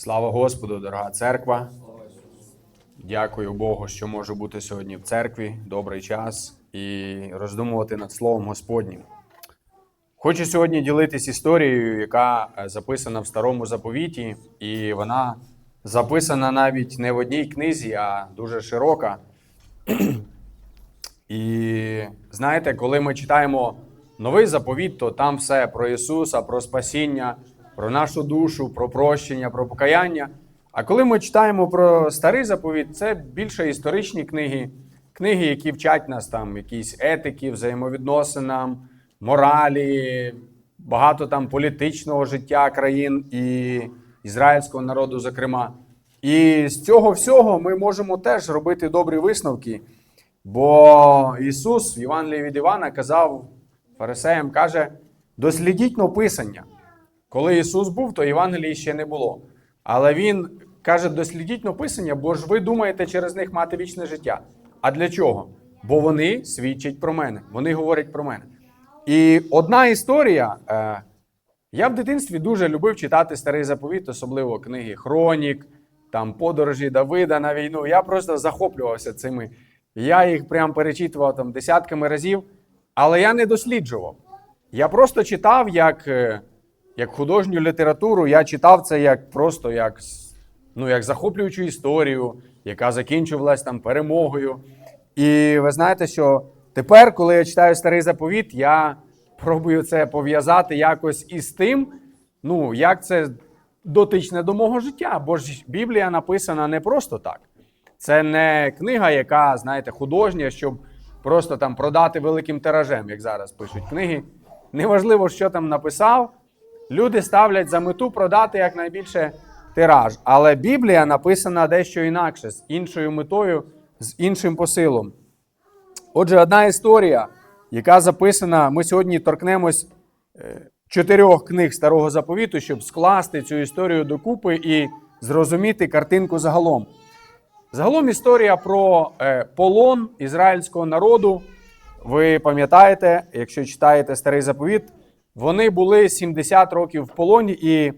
Слава Господу, дорога церква. Дякую Богу, що можу бути сьогодні в церкві, добрий час і роздумувати над Словом Господнім. Хочу сьогодні ділитись історією, яка е, записана в старому заповіті, і вона записана навіть не в одній книзі, а дуже широка. І знаєте, коли ми читаємо новий заповіт, то там все про Ісуса, про спасіння, про нашу душу, про прощення, про покаяння. А коли ми читаємо про старий заповіт, це більше історичні книги, книги, які вчать нас там якісь етики, взаємовідносинам, моралі, багато там політичного життя країн і ізраїльського народу, зокрема. І з цього всього ми можемо теж робити добрі висновки. Бо Ісус в Євангелії від Івана казав фарисеям, каже: дослідіть но Писання. Коли Ісус був, то Євангелії ще не було. Але Він каже: дослідіть но Писання, бо ж ви думаєте через них мати вічне життя. А для чого? Бо вони свідчать про мене, вони говорять про мене. І одна історія. Е, я в дитинстві дуже любив читати старий заповіт, особливо книги Хронік, там подорожі Давида на війну. Я просто захоплювався цими. Я їх прям перечитував там десятками разів, але я не досліджував. Я просто читав як, е, як художню літературу, я читав це як просто як, ну, як захоплюючу історію, яка закінчувалась там перемогою. І ви знаєте, що тепер, коли я читаю старий заповіт, я пробую це пов'язати якось із тим, ну, як це дотичне до мого життя. Бо ж Біблія написана не просто так. Це не книга, яка, знаєте, художня, щоб просто там продати великим тиражем, як зараз пишуть книги. Неважливо, що там написав. Люди ставлять за мету продати якнайбільше тираж. Але Біблія написана дещо інакше, з іншою метою, з іншим посилом. Отже, одна історія, яка записана, ми сьогодні торкнемось е, чотирьох книг старого заповіту, щоб скласти цю історію докупи і зрозуміти картинку загалом. Загалом історія про е, полон ізраїльського народу. Ви пам'ятаєте, якщо читаєте старий заповіт, вони були 70 років в полоні, і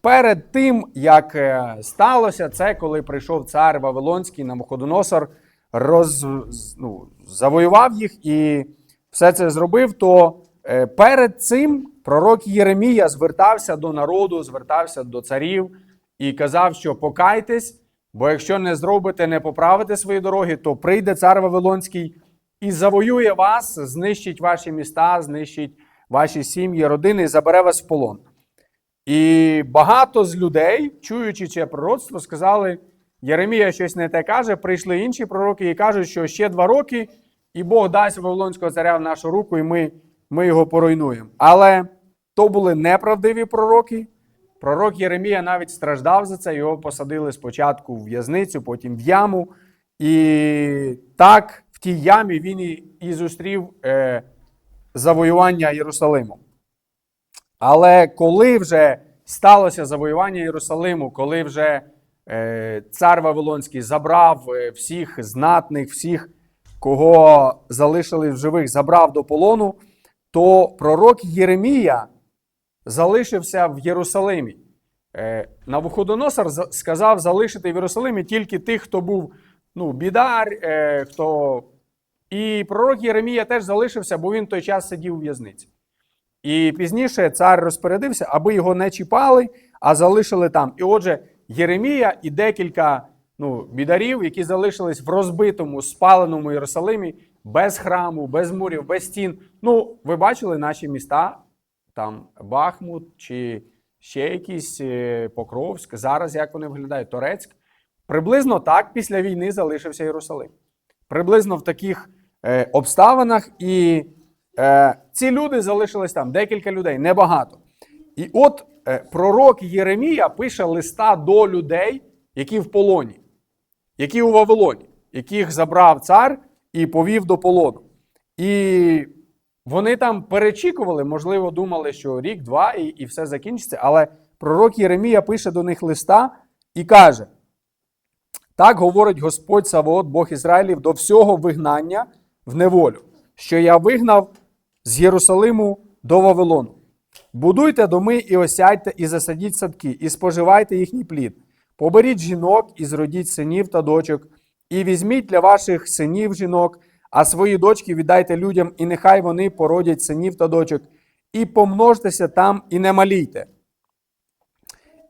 перед тим, як е, сталося це, коли прийшов цар Вавилонський Навуходоносор, роз, ну, завоював їх і все це зробив, то е, перед цим пророк Єремія звертався до народу, звертався до царів і казав, що покайтесь, бо якщо не зробите, не поправите свої дороги, то прийде цар Вавилонський і завоює вас, знищить ваші міста, знищить ваші сім'ї, родини і забере вас в полон. І багато з людей, чуючи це пророцтво, сказали: Єремія щось не те каже. Прийшли інші пророки і кажуть, що ще два роки, і Бог дасть Вавилонського царя в нашу руку, і ми, ми його поруйнуємо. Але то були неправдиві пророки. Пророк Єремія навіть страждав за це. Його посадили спочатку в в'язницю, потім в яму. І так в тій ямі він і, і зустрів е, завоювання Єрусалиму. Але коли вже сталося завоювання Єрусалиму, коли вже е, цар Вавилонський забрав е, всіх знатних, всіх, кого залишили в живих, забрав до полону, то пророк Єремія залишився в Єрусалимі. Е, Навуходоносор сказав залишити в Єрусалимі тільки тих, хто був ну, бідар, хто. І пророк Єремія теж залишився, бо він в той час сидів у в'язниці. І пізніше цар розпорядився, аби його не чіпали, а залишили там. І отже, Єремія і декілька ну, бідарів, які залишились в розбитому, спаленому Єрусалимі, без храму, без мурів, без стін. Ну, ви бачили наші міста, там Бахмут чи ще якісь е, Покровськ. Зараз як вони виглядають? Торецьк. Приблизно так після війни залишився Єрусалим. Приблизно в таких е, обставинах. І е, ці люди залишились там, декілька людей, небагато. І от е, пророк Єремія пише листа до людей, які в полоні, які у Вавилоні, яких забрав цар і повів до полону. І вони там перечікували, можливо, думали, що рік-два і, і все закінчиться. Але пророк Єремія пише до них листа і каже: так говорить Господь Савоот, Бог Ізраїлів, до всього вигнання в неволю, що я вигнав з Єрусалиму до Вавилону. Будуйте доми і осядьте, і засадіть садки, і споживайте їхній плід. Поберіть жінок і зродіть синів та дочок, і візьміть для ваших синів жінок, а свої дочки віддайте людям, і нехай вони породять синів та дочок, і помножтеся там, і не малійте.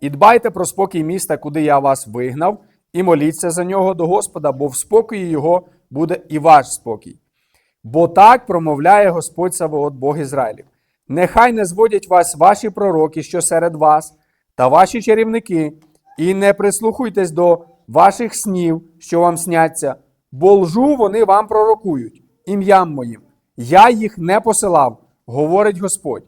І дбайте про спокій міста, куди я вас вигнав, і моліться за нього до Господа, бо в спокої його буде і ваш спокій. Бо так промовляє Господь Савоот, Бог Ізраїлів. Нехай не зводять вас ваші пророки, що серед вас, та ваші чарівники, і не прислухуйтесь до ваших снів, що вам сняться, бо лжу вони вам пророкують, ім'ям моїм. Я їх не посилав, говорить Господь.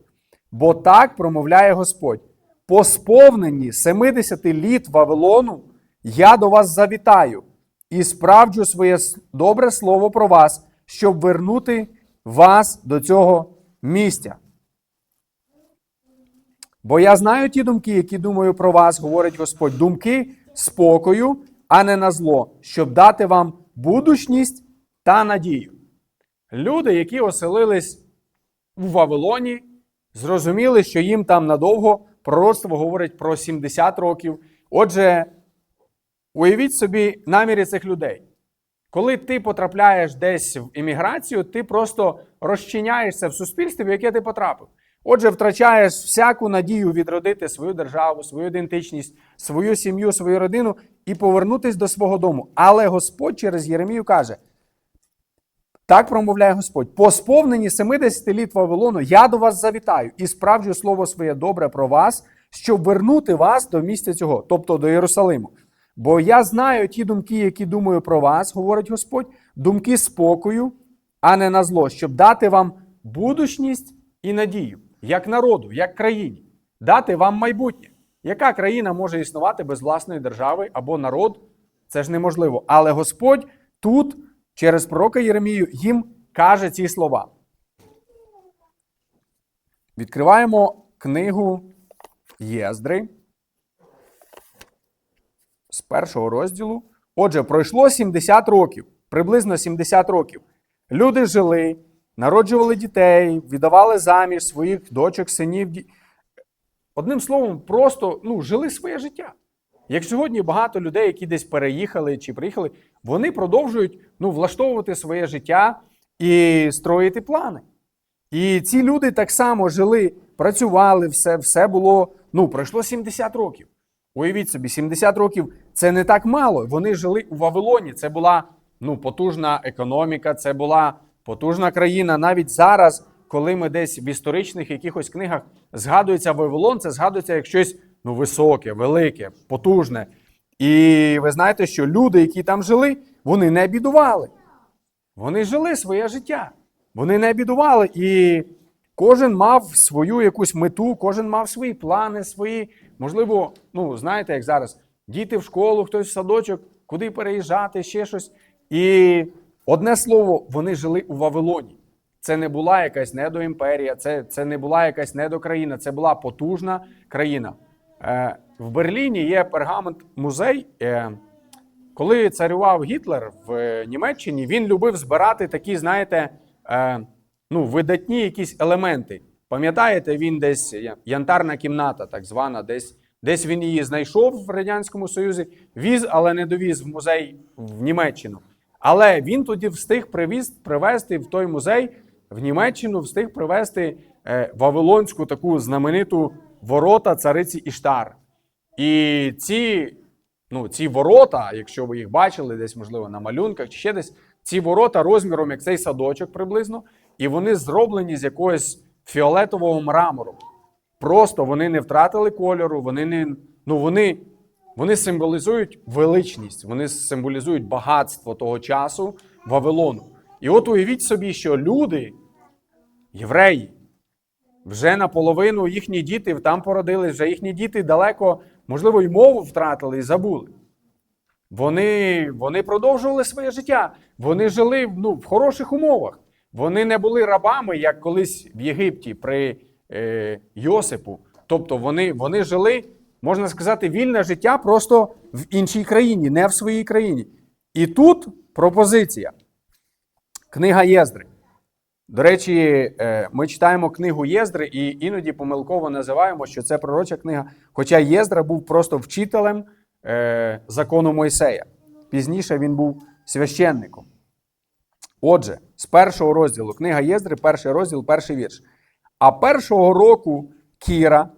Бо так промовляє Господь. По сповненні 70 літ Вавилону я до вас завітаю і справджу своє добре слово про вас, щоб вернути вас до цього місця. Бо я знаю ті думки, які думаю про вас, говорить Господь, думки спокою, а не на зло, щоб дати вам будучність та надію. Люди, які оселились в Вавилоні, зрозуміли, що їм там надовго пророцтво говорить про 70 років. Отже, уявіть собі наміри цих людей. Коли ти потрапляєш десь в імміграцію, ти просто розчиняєшся в суспільстві, в яке ти потрапив. Отже, втрачаєш всяку надію відродити свою державу, свою ідентичність, свою сім'ю, свою родину і повернутися до свого дому. Але Господь через Єремію каже: так промовляє Господь: по сповненні 70 літ Вавилону я до вас завітаю і справджу слово своє добре про вас, щоб вернути вас до місця цього, тобто до Єрусалиму. Бо я знаю ті думки, які думаю про вас, говорить Господь, думки спокою, а не на зло, щоб дати вам будучність і надію, як народу, як країні, дати вам майбутнє. Яка країна може існувати без власної держави або народ? Це ж неможливо. Але Господь тут, через пророка Єремію, їм каже ці слова. Відкриваємо книгу Єздри з першого розділу. Отже, пройшло 70 років, приблизно 70 років. Люди жили, народжували дітей, віддавали заміж своїх дочок, синів. Одним словом, просто ну, жили своє життя. Як сьогодні багато людей, які десь переїхали чи приїхали, вони продовжують ну, влаштовувати своє життя і строїти плани. І ці люди так само жили, працювали, все, все було. Ну, пройшло 70 років. Уявіть собі, 70 років це не так мало. Вони жили у Вавилоні. Це була ну, потужна економіка, це була потужна країна. Навіть зараз, коли ми десь в історичних якихось книгах згадується Вавилон, це згадується як щось ну, високе, велике, потужне. І ви знаєте, що люди, які там жили, вони не бідували. Вони жили своє життя. Вони не бідували. І кожен мав свою якусь мету, кожен мав свої плани, свої, можливо, ну, знаєте, як зараз, діти в школу, хтось в садочок, куди переїжджати, ще щось. І одне слово, вони жили у Вавилоні. Це не була якась недоімперія, це, це не була якась недокраїна, це була потужна країна. Е, в Берліні є пергамент музей. Е, коли царював Гітлер в Німеччині, він любив збирати такі, знаєте, е, ну, видатні якісь елементи. Пам'ятаєте, він десь янтарна кімната, так звана, десь, десь він її знайшов в Радянському Союзі, віз, але не довіз в музей в Німеччину. Але він тоді встиг привіз, привезти в той музей в Німеччину, встиг привезти е, Вавилонську таку знамениту ворота цариці Іштар. І ці ну, ці ворота, якщо ви їх бачили, десь, можливо, на малюнках чи ще десь, ці ворота розміром як цей садочок приблизно, і вони зроблені з якогось фіолетового мрамору. Просто вони не втратили кольору, вони не. Ну, вони, вони символізують величність, вони символізують багатство того часу Вавилону. І от уявіть собі, що люди, євреї, вже наполовину їхні діти там породились, вже їхні діти далеко, можливо, й мову втратили і забули. Вони, вони продовжували своє життя. Вони жили ну, в хороших умовах. Вони не були рабами, як колись в Єгипті при е, Йосипу. Тобто вони, вони жили, можна сказати, вільне життя просто в іншій країні, не в своїй країні. І тут пропозиція. Книга Єздри. До речі, е, ми читаємо книгу Єздри і іноді помилково називаємо, що це пророча книга. Хоча Єздра був просто вчителем е, закону Мойсея. Пізніше він був священником. Отже, з першого розділу книга Єздри, перший розділ, перший вірш. А першого року Кіра,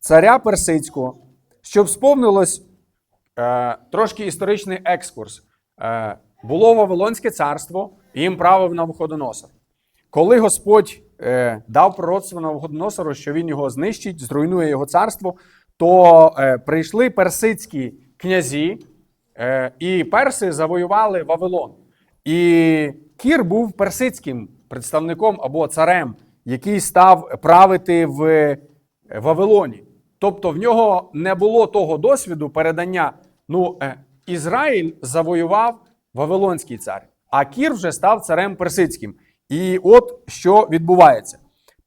царя Персидського, щоб сповнилось е, трошки історичний екскурс. Е, було Вавилонське царство, і їм правив Навуходоносор. Коли Господь е, дав пророцтво Навуходоносору, що він його знищить, зруйнує його царство, то е, прийшли персидські князі, е, і перси завоювали Вавилон. І Кір був персидським представником або царем, який став правити в Вавилоні. Тобто в нього не було того досвіду передання. Ну, е, Ізраїль завоював Вавилонський цар, а Кір вже став царем персидським. І от що відбувається.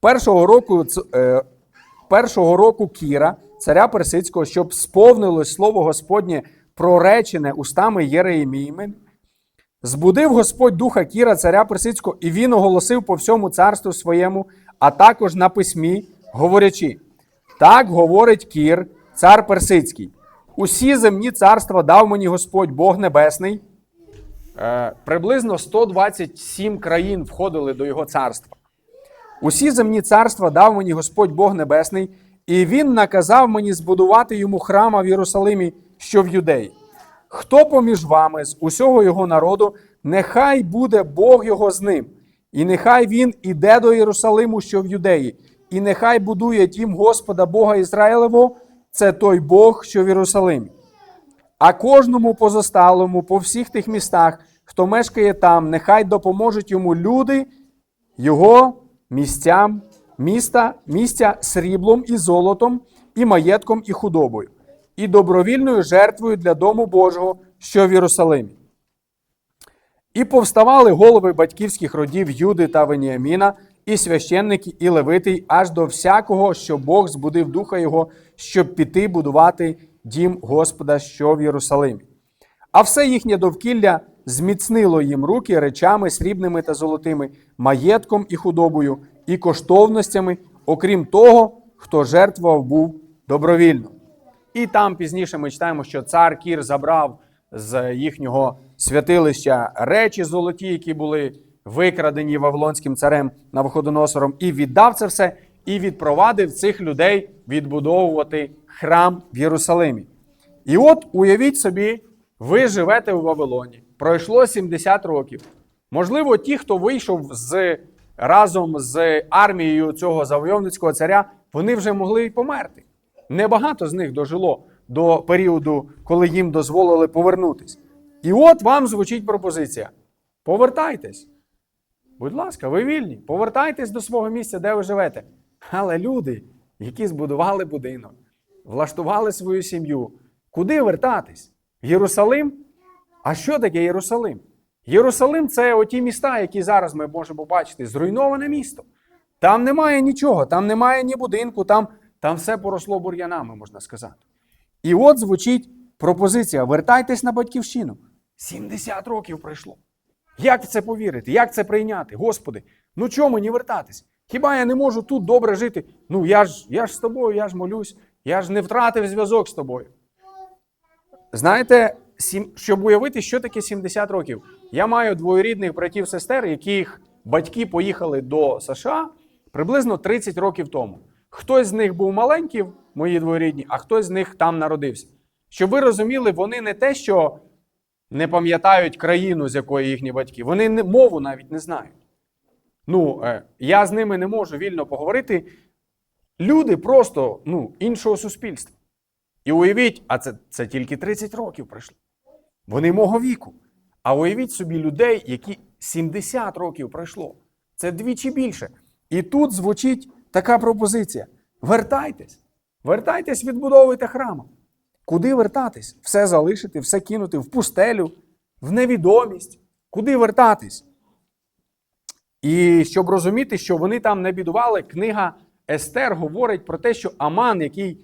Першого року, е, першого року Кіра, царя персидського, щоб сповнилось слово Господнє проречене устами Єреєміїми, Збудив Господь духа Кіра, царя Персидського, і він оголосив по всьому царству своєму, а також на письмі, говорячи: так говорить Кір, цар Персидський. Усі земні царства дав мені Господь Бог Небесний. Е, приблизно 127 країн входили до його царства. Усі земні царства дав мені Господь Бог Небесний, і він наказав мені збудувати йому храма в Єрусалимі, що в юдеї. Хто поміж вами з усього його народу, нехай буде Бог його з ним, і нехай він іде до Єрусалиму, що в юдеї, і нехай будує тім Господа Бога Ізраїлевого, це той Бог, що в Єрусалимі. А кожному позосталому по всіх тих містах, хто мешкає там, нехай допоможуть йому люди, його місцям, міста, місця сріблом і золотом, і маєтком, і худобою, і добровільною жертвою для дому Божого, що в Єрусалимі. І повставали голови батьківських родів Юди та Веніаміна, і священники, і левити, аж до всякого, що Бог збудив духа його, щоб піти будувати дім Господа, що в Єрусалимі. А все їхнє довкілля зміцнило їм руки речами срібними та золотими, маєтком і худобою, і коштовностями, окрім того, хто жертвував був добровільно. І там пізніше ми читаємо, що цар Кір забрав з їхнього святилища речі золоті, які були викрадені Вавилонським царем Навуходоносором, і віддав це все, і відпровадив цих людей відбудовувати храм в Єрусалимі. І от уявіть собі, ви живете у Вавилоні, пройшло 70 років. Можливо, ті, хто вийшов з, разом з армією цього завойовницького царя, вони вже могли й померти. Небагато з них дожило до періоду, коли їм дозволили повернутись. І от вам звучить пропозиція: повертайтесь. Будь ласка, ви вільні, повертайтесь до свого місця, де ви живете. Але люди, які збудували будинок, влаштували свою сім'ю, куди вертатись? В Єрусалим? А що таке Єрусалим? Єрусалим це оті міста, які зараз ми можемо бачити, зруйноване місто. Там немає нічого, там немає ні будинку, там, там все поросло бур'янами, можна сказати. І от звучить пропозиція: вертайтесь на батьківщину. 70 років пройшло. Як в це повірити? Як це прийняти? Господи, ну чому мені вертатись? Хіба я не можу тут добре жити? Ну я ж я ж з тобою, я ж молюсь, я ж не втратив зв'язок з тобою. Знаєте, сім- щоб уявити, що таке 70 років, я маю двоюрідних братів-сестер, яких батьки поїхали до США приблизно 30 років тому. Хтось з них був маленький, мої двоюрідні, а хтось з них там народився. Щоб ви розуміли, вони не те, що не пам'ятають країну, з якої їхні батьки, вони не, мову навіть не знають. Ну, е, я з ними не можу вільно поговорити. Люди просто ну, іншого суспільства. І уявіть, а це, це тільки 30 років пройшло. Вони мого віку. А уявіть собі людей, які 70 років пройшло. Це двічі більше. І тут звучить така пропозиція: вертайтесь, вертайтесь, відбудовуйте храм. Куди вертатись? Все залишити, все кинути в пустелю, в невідомість. Куди вертатись? І щоб розуміти, що вони там не бідували, книга Естер говорить про те, що Аман, який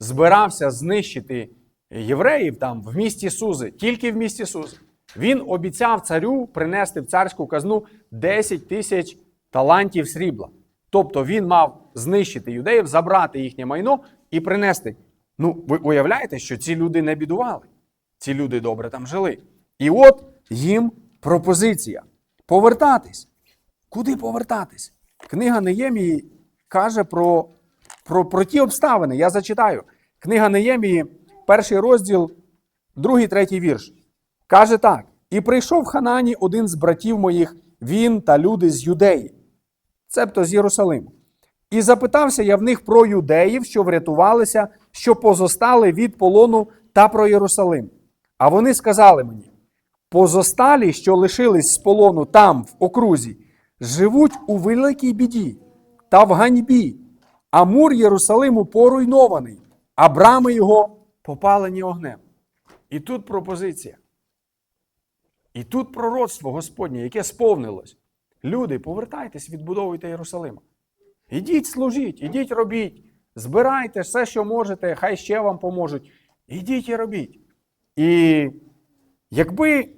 збирався знищити євреїв там в місті Сузи, тільки в місті Сузи, він обіцяв царю принести в царську казну 10 тисяч талантів срібла. Тобто він мав знищити юдеїв, забрати їхнє майно і принести. Ну, ви уявляєте, що ці люди не бідували. Ці люди добре там жили. І от їм пропозиція повертатись. Куди повертатись? Книга Неємії каже про, про, про ті обставини. Я зачитаю. Книга Неємії, перший розділ, другий, третій вірш. Каже так: І прийшов в Ханані один з братів моїх, він та люди з Юдеї, цебто з Єрусалиму. І запитався я в них про юдеїв, що врятувалися, що позостали від полону та про Єрусалим. А вони сказали мені: позосталі, що лишились з полону там, в окрузі, живуть у великій біді та в ганьбі, а мур Єрусалиму поруйнований, а брами його попалені огнем. І тут пропозиція. І тут пророцтво Господнє, яке сповнилось. Люди, повертайтесь, відбудовуйте Єрусалима. Ідіть служіть, ідіть робіть, збирайте все, що можете, хай ще вам поможуть. Ідіть і робіть. І якби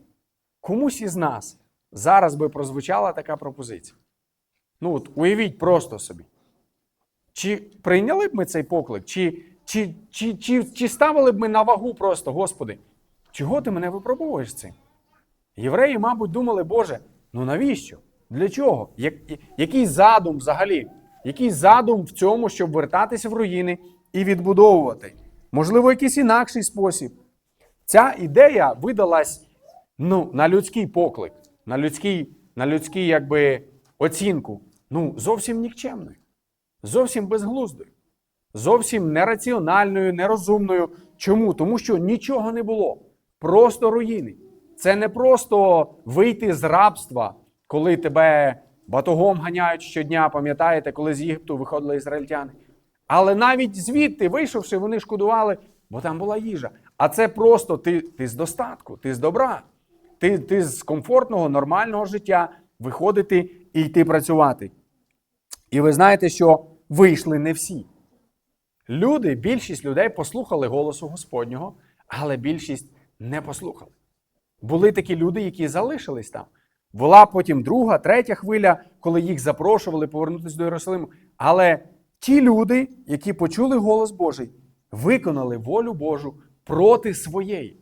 комусь із нас зараз би прозвучала така пропозиція. Ну от уявіть просто собі. Чи прийняли б ми цей поклик, чи, чи, чи, чи, чи ставили б ми на вагу просто, Господи, чого ти мене випробовуєш цим? Євреї, мабуть, думали, Боже, ну навіщо? Для чого? Я- Який задум взагалі? Який задум в цьому, щоб вертатися в руїни і відбудовувати? Можливо, якийсь інакший спосіб. Ця ідея видалась ну, на людський поклик, на людський, на людський якби, оцінку. Ну, зовсім нікчемною, зовсім безглуздою, зовсім нераціональною, нерозумною. Чому? Тому що нічого не було. Просто руїни. Це не просто вийти з рабства, коли тебе батогом ганяють щодня, пам'ятаєте, коли з Єгипту виходили ізраїльтяни. Але навіть звідти, вийшовши, вони шкодували, бо там була їжа. А це просто ти, ти з достатку, ти з добра, ти, ти з комфортного, нормального життя виходити і йти працювати. І ви знаєте, що вийшли не всі. Люди, більшість людей послухали голосу Господнього, але більшість не послухали. Були такі люди, які залишились там. Була потім друга, третя хвиля, коли їх запрошували повернутися до Єрусалиму. Але ті люди, які почули голос Божий, виконали волю Божу проти своєї.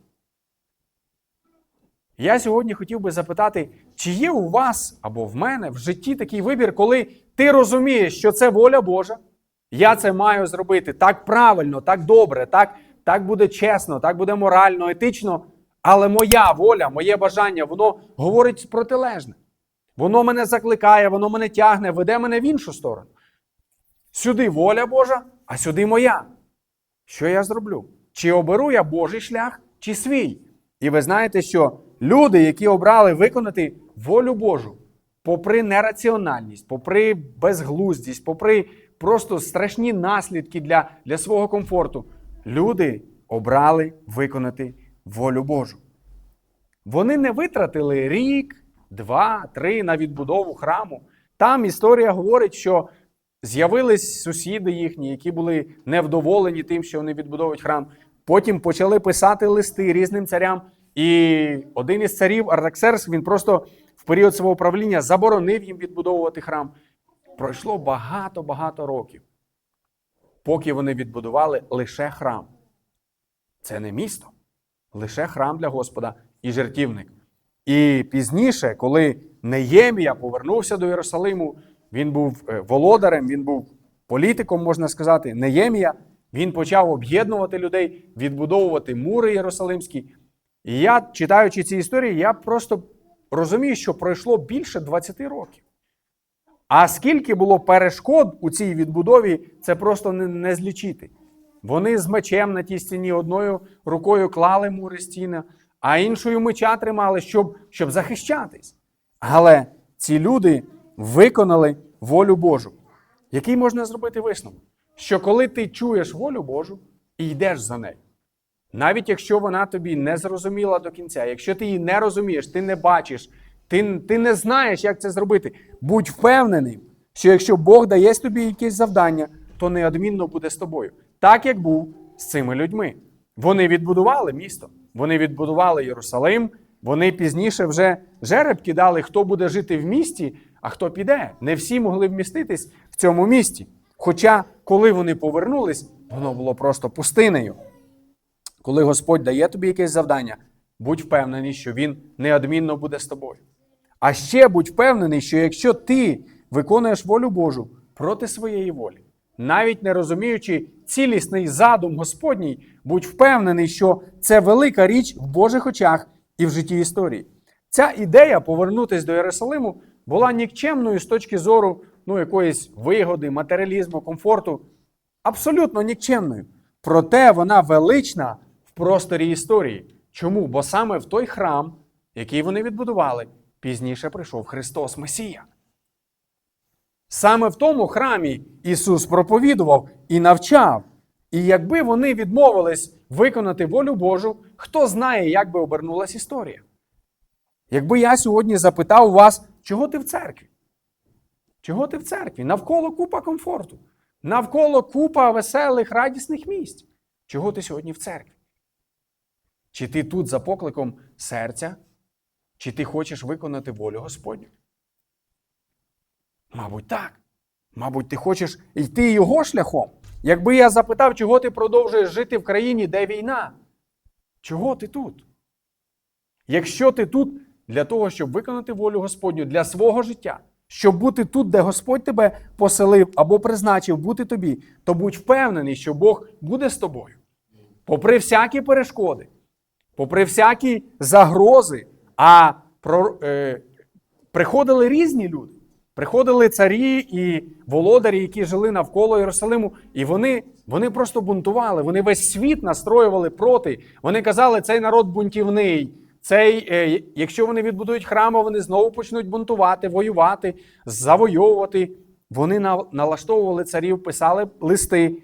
Я сьогодні хотів би запитати, чи є у вас або в мене в житті такий вибір, коли ти розумієш, що це воля Божа, я це маю зробити так правильно, так добре, так, так буде чесно, так буде морально, етично. Але моя воля, моє бажання, воно говорить протилежне. Воно мене закликає, воно мене тягне, веде мене в іншу сторону. Сюди воля Божа, а сюди моя. Що я зроблю? Чи оберу я Божий шлях, чи свій? І ви знаєте, що люди, які обрали виконати волю Божу, попри нераціональність, попри безглуздість, попри просто страшні наслідки для, для свого комфорту, люди обрали виконати волю Божу. Вони не витратили рік, два, три на відбудову храму. Там історія говорить, що з'явились сусіди їхні, які були невдоволені тим, що вони відбудовують храм. Потім почали писати листи різним царям. І один із царів Артаксеркс, він просто в період свого правління заборонив їм відбудовувати храм. Пройшло багато-багато років, поки вони відбудували лише храм. Це не місто, лише храм для Господа і жертівник. І пізніше, коли Неємія повернувся до Єрусалиму, він був е, володарем, він був політиком, можна сказати. Неємія, він почав об'єднувати людей, відбудовувати мури Єрусалимські. І я, читаючи ці історії, я просто розумію, що пройшло більше 20 років. А скільки було перешкод у цій відбудові, це просто не, не злічити. Вони з мечем на тій стіні одною рукою клали мури стіни, а іншою меча тримали, щоб, щоб захищатись. Але ці люди виконали волю Божу. Який можна зробити висновок? Що коли ти чуєш волю Божу і йдеш за нею, навіть якщо вона тобі не зрозуміла до кінця, якщо ти її не розумієш, ти не бачиш, ти, ти не знаєш, як це зробити, будь впевненим, що якщо Бог дає тобі якесь завдання, то неодмінно буде з тобою. Так як був з цими людьми. Вони відбудували місто, вони відбудували Єрусалим, вони пізніше вже жереб кидали, хто буде жити в місті, а хто піде. Не всі могли вміститись в цьому місті. Хоча, коли вони повернулись, воно було просто пустинею. Коли Господь дає тобі якесь завдання, будь впевнений, що Він неодмінно буде з тобою. А ще будь впевнений, що якщо ти виконуєш волю Божу проти своєї волі, навіть не розуміючи цілісний задум Господній, будь впевнений, що це велика річ в Божих очах і в житті історії. Ця ідея повернутися до Єрусалиму була нікчемною з точки зору ну, якоїсь вигоди, матеріалізму, комфорту. Абсолютно нікчемною. Проте вона велична в просторі історії. Чому? Бо саме в той храм, який вони відбудували, пізніше прийшов Христос Месія. Саме в тому храмі Ісус проповідував і навчав. І якби вони відмовились виконати волю Божу, хто знає, як би обернулася історія. Якби я сьогодні запитав вас, чого ти в церкві? Чого ти в церкві? Навколо купа комфорту, навколо купа веселих, радісних місць. Чого ти сьогодні в церкві? Чи ти тут за покликом серця, чи ти хочеш виконати волю Господню? Мабуть, так. Мабуть, ти хочеш йти його шляхом. Якби я запитав, чого ти продовжуєш жити в країні, де війна, чого ти тут? Якщо ти тут для того, щоб виконати волю Господню для свого життя, щоб бути тут, де Господь тебе поселив або призначив бути тобі, то будь впевнений, що Бог буде з тобою. Попри всякі перешкоди, попри всякі загрози, а про, е, приходили різні люди. Приходили царі і володарі, які жили навколо Єрусалиму, і вони, вони просто бунтували. Вони весь світ настроювали проти. Вони казали, цей народ бунтівний. Цей, е, якщо вони відбудують храми, вони знову почнуть бунтувати, воювати, завойовувати. Вони на- налаштовували царів, писали листи.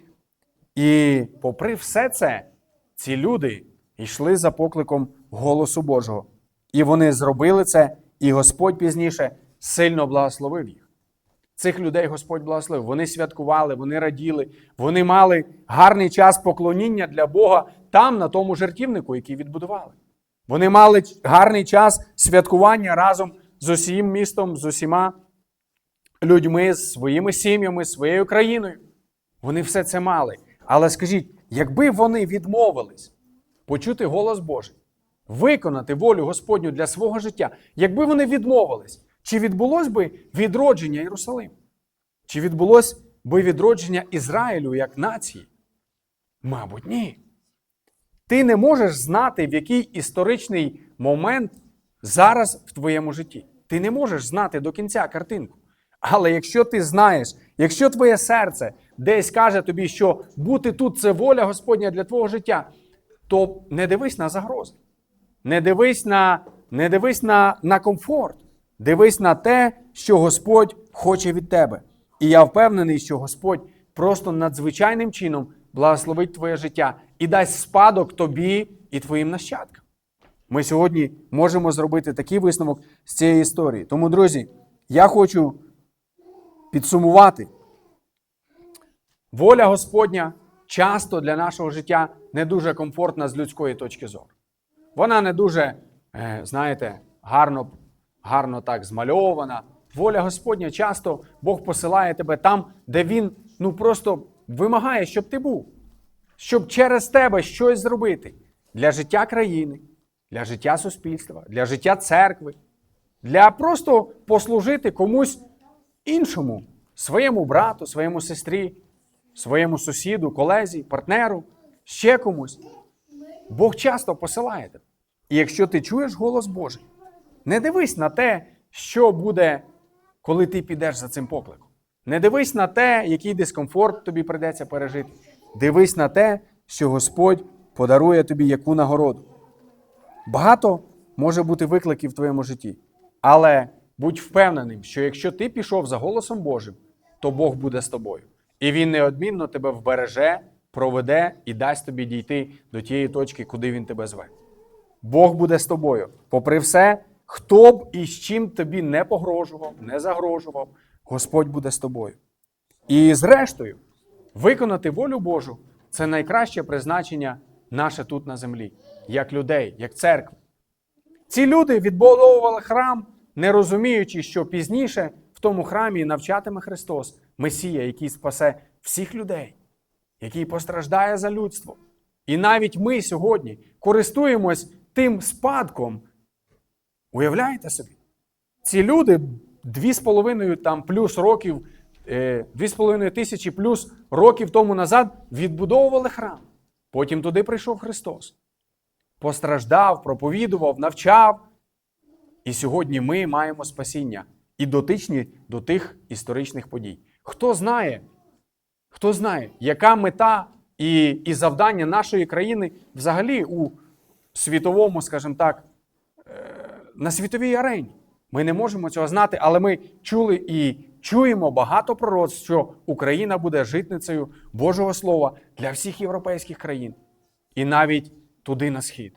І попри все це, ці люди йшли за покликом голосу Божого. І вони зробили це, і Господь пізніше сильно благословив їх. Цих людей Господь благословив. Вони святкували, вони раділи, вони мали гарний час поклоніння для Бога там, на тому жертівнику, який відбудували. Вони мали гарний час святкування разом з усім містом, з усіма людьми, з своїми сім'ями, своєю країною. Вони все це мали. Але скажіть, якби вони відмовились почути голос Божий, виконати волю Господню для свого життя, якби вони відмовились, чи відбулось би відродження Єрусалиму? Чи відбулось би відродження Ізраїлю як нації? Мабуть, ні. Ти не можеш знати, в який історичний момент зараз в твоєму житті. Ти не можеш знати до кінця картинку. Але якщо ти знаєш, якщо твоє серце десь каже тобі, що бути тут це воля Господня для твого життя, то не дивись на загрози. Не дивись на, не дивись на, на комфорт. Дивись на те, що Господь хоче від тебе. І я впевнений, що Господь просто надзвичайним чином благословить твоє життя і дасть спадок тобі і твоїм нащадкам. Ми сьогодні можемо зробити такий висновок з цієї історії. Тому, друзі, я хочу підсумувати. Воля Господня часто для нашого життя не дуже комфортна з людської точки зору. Вона не дуже, е, знаєте, гарно, гарно так змальована. Воля Господня часто Бог посилає тебе там, де Він ну просто вимагає, щоб ти був, щоб через тебе щось зробити для життя країни, для життя суспільства, для життя церкви, для просто послужити комусь іншому, своєму брату, своєму сестрі, своєму сусіду, колезі, партнеру, ще комусь. Бог часто посилає тебе. І якщо ти чуєш голос Божий, не дивись на те, що буде, коли ти підеш за цим покликом. Не дивись на те, який дискомфорт тобі прийдеться пережити. Дивись на те, що Господь подарує тобі яку нагороду. Багато може бути викликів в твоєму житті, але будь впевненим, що якщо ти пішов за голосом Божим, то Бог буде з тобою. І Він неодмінно тебе вбереже, проведе і дасть тобі дійти до тієї точки, куди він тебе зве. Бог буде з тобою. Попри все, хто б і з чим тобі не погрожував, не загрожував, Господь буде з тобою. І зрештою, виконати волю Божу це найкраще призначення наше тут на землі, як людей, як церкви. Ці люди відбудовували храм, не розуміючи, що пізніше в тому храмі навчатиме Христос, Месія, який спасе всіх людей, який постраждає за людство. І навіть ми сьогодні користуємось тим спадком. Уявляєте собі? Ці люди дві з половиною там плюс років, е, дві з половиною тисячі плюс років тому назад відбудовували храм. Потім туди прийшов Христос. Постраждав, проповідував, навчав. І сьогодні ми маємо спасіння і дотичні до тих історичних подій. Хто знає, хто знає, яка мета і, і завдання нашої країни взагалі у світовому, скажімо так, на світовій арені. Ми не можемо цього знати, але ми чули і чуємо багато пророцтв, що Україна буде житницею Божого Слова для всіх європейських країн і навіть туди на схід.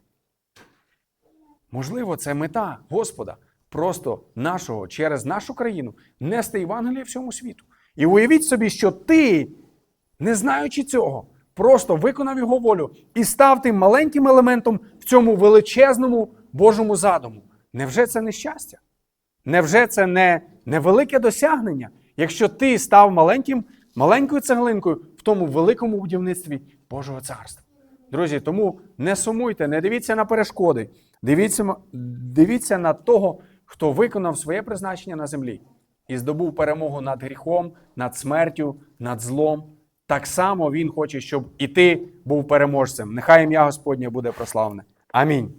Можливо, це мета Господа просто нашого через нашу країну нести Євангеліє всьому світу. І уявіть собі, що ти, не знаючи цього, просто виконав його волю і став тим маленьким елементом в цьому величезному Божому задуму. Невже це не щастя? Невже це не невелике досягнення, якщо ти став маленьким, маленькою цеглинкою в тому великому будівництві Божого царства? Друзі, тому не сумуйте, не дивіться на перешкоди, дивіться, дивіться на того, хто виконав своє призначення на землі і здобув перемогу над гріхом, над смертю, над злом. Так само Він хоче, щоб і ти був переможцем. Нехай ім'я Господнє буде прославне. Амінь.